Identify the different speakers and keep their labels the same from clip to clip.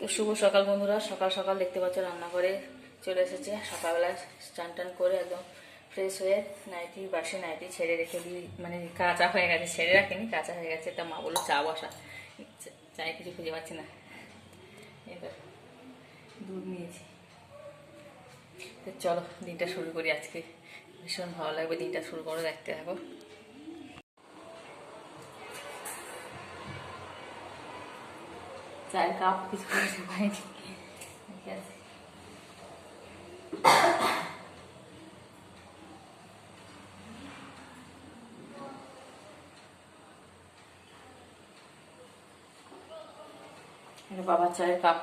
Speaker 1: তো শুভ সকাল বন্ধুরা, সকাল সকাল দেখতে পাচ্ছ রান্না করে চলে এসেছে। সকালবেলা স্নান টান করে একদম ফ্রেশ হয়ে নাইটি, বাসে নাইটি ছেড়ে রেখে দিই। মানে কাঁচা হয়ে গেছে, ছেড়ে রাখিনি, কাঁচা হয়ে গেছে। তা মা বলল, চা বসা। চায়ে কিছু খুঁজে পাচ্ছি না। এবার দুধ নিয়েছি। তো চলো, দিনটা শুরু করি আজকে। ভীষণ ভালো লাগবে দিনটা শুরু করে, দেখতে থাকো। চায়ের কাপ, কিছু কিছু পাইনি বাবার চায়ের কাপ।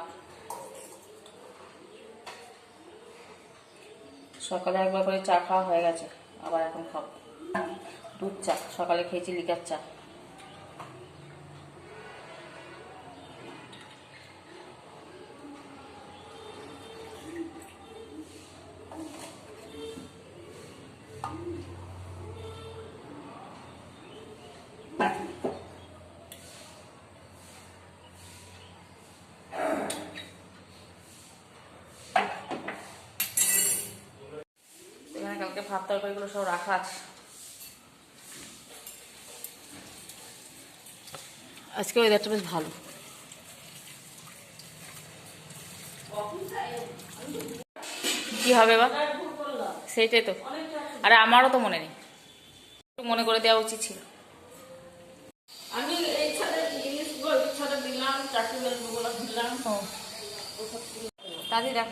Speaker 1: সকালে একবার করে চা খাওয়া হয়ে গেছে, আবার এখন খাব। দুধ চা, সকালে খেয়েছি লিকার চা। কালকে ভাত তরকারিগুলো সব রাখা আছে। আজকে ওয়েদারটা বেশ ভালো। কি হবে বা? সেইটাই তো। আরে আমারও তো মনে নেই। একটু মনে করে দেওয়া উচিত ছিল
Speaker 2: আমি এই ছাদের জিনিসগুলো এই ছাদে দিলাম চারটি বেলগুলো দিলাম
Speaker 1: ও দাদি দেখ।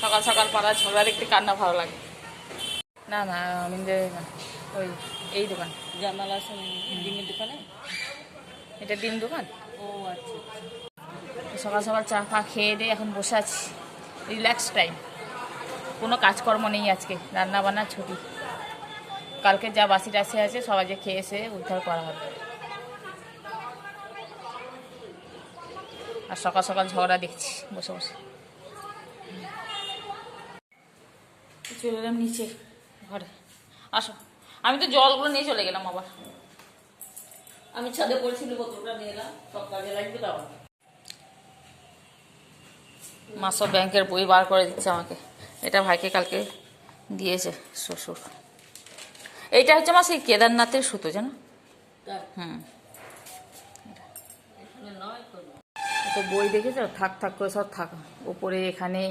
Speaker 1: সকাল সকাল পাড়া ঝগড়া দেখতে কান্না ভালো লাগে? না না আমি যে- ওই এই দোকান।
Speaker 2: জামাল আসেন ডিমের দোকানে?
Speaker 1: এটা ডিম দোকান?
Speaker 2: ও আচ্ছা
Speaker 1: সকাল সকাল চা ফা খেয়ে দিয়ে এখন বসে আছি। রিল্যাক্স টাইম কোনো কাজকর্ম নেই আজকে। রান্না বান্না ছুটি। কালকে যা বাসি টাসি আছে সবাই যে খেয়ে এসে উদ্ধার করা হবে। আর সকাল সকাল ঝগড়া দেখছি বসে বসে। চলে এলাম নিচে ঘরে। আসো। আমি তো জলগুলো নিয়ে চলে গেলাম আবার।
Speaker 2: আমি ছাদে পড়েছিল বোতলটা নিয়ে এলাম। সব কাজে লাগবে তো
Speaker 1: মা সব ব্যাংকের বই বার করে দিচ্ছে আমাকে। এটা ভাইকে কালকে দিয়েছে শ্বশুর। এইটা হচ্ছে আমার সেই কেদারনাথের সুতো জানো? হুম।
Speaker 2: নয় তো।
Speaker 1: তো বই দেখেছ? থাক থাক করে সব থাক। ওপরে এখানে।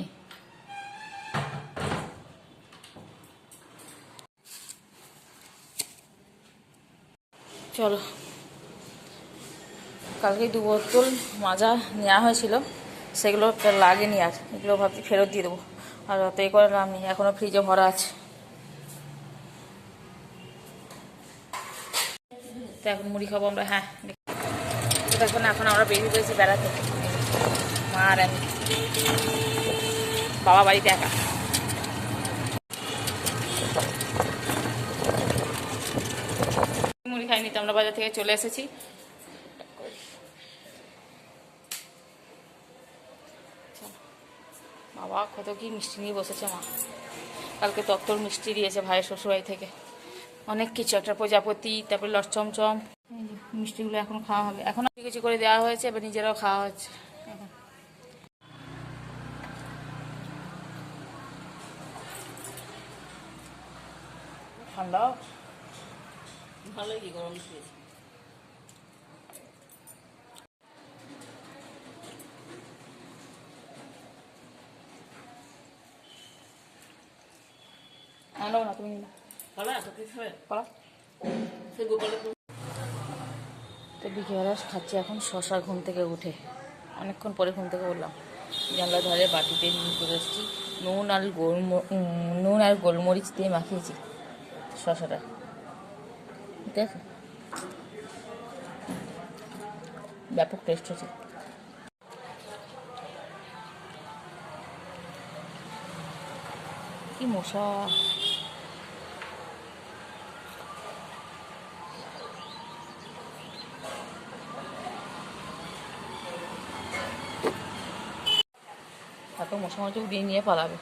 Speaker 1: চলো। কালকে দু বোতল মাজা নেওয়া হয়েছিল। সেগুলো লাগেনি আর এগুলো ভাবছি ফেরত দিয়ে দেবো। আর অত এ করে লাভ নেই। এখনও ফ্রিজে ভরা আছে। তো এখন মুড়ি খাব আমরা। হ্যাঁ তো এখন আমরা বেরিয়ে পড়েছি বেড়াতে। মা আর আমি। বাবা বাড়িতে একা। মুড়ি খাইনি তো আমরা বাজার থেকে চলে এসেছি। বাবা, কত কি মিষ্টি নিয়ে বসেছে মা। কালকে তত্তর মিষ্টি দিয়েছে ভাইয়ের শ্বশুরবাড়ি থেকে। অনেক কিছু, একটা প্রজাপতি, তারপরে লটচমচম এই যে মিষ্টিগুলো এখন খাওয়া হবে। এখন কিছু করে দেওয়া হয়েছে এবার নিজেরাও খাওয়া হচ্ছে। এখন ঠান্ডা?
Speaker 2: ভালোই কি গরম
Speaker 1: আনো না তুমি
Speaker 2: সে
Speaker 1: বিকেলবেলা খাচ্ছি, এখন শশা ঘুম থেকে উঠে। অনেকক্ষণ পরে ঘুম থেকে উঠলাম। জানলা ধারে বাটিতে নিয়ে চলে এসেছি। নুন আর গোলম নুন আর গোলমরিচ দিয়ে মাখিয়েছি শশাটা। দেখো। ব্যাপক টেস্ট হচ্ছে কি মশা। তারপর মশা মাচক দিয়ে নিয়ে পালাবে।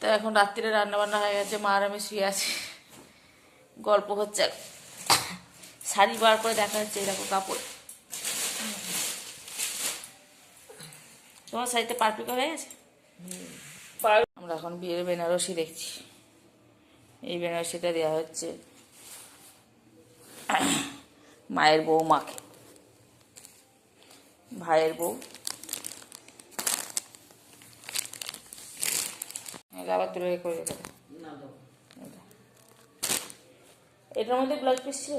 Speaker 1: তো এখন রাত্রিরে রান্নাবান্না হয়ে গেছে, মা আর আমি শুয়ে আছি। গল্প হচ্ছে শাড়ি বার করে দেখা যাচ্ছে এরকম কাপড়। তোমার শাড়িতে পারপিকা হয়ে গেছে
Speaker 2: পার-
Speaker 1: আমরা এখন বিয়ের বেনারসি দেখছি। এই বেনারসিটা দেওয়া হচ্ছে মায়ের বউ মাকে। ভাইয়ের বউ। আবার তুলে করে।
Speaker 2: না
Speaker 1: এটার মধ্যে ব্লাউজ পিস ছিল।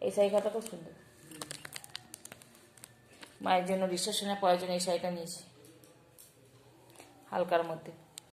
Speaker 1: এই শাড়িটা খুব সুন্দর। মায়ের জন্য রিসেপশনের প্রয়োজন এই শাড়িটা নিয়েছি। হালকার মধ্যে।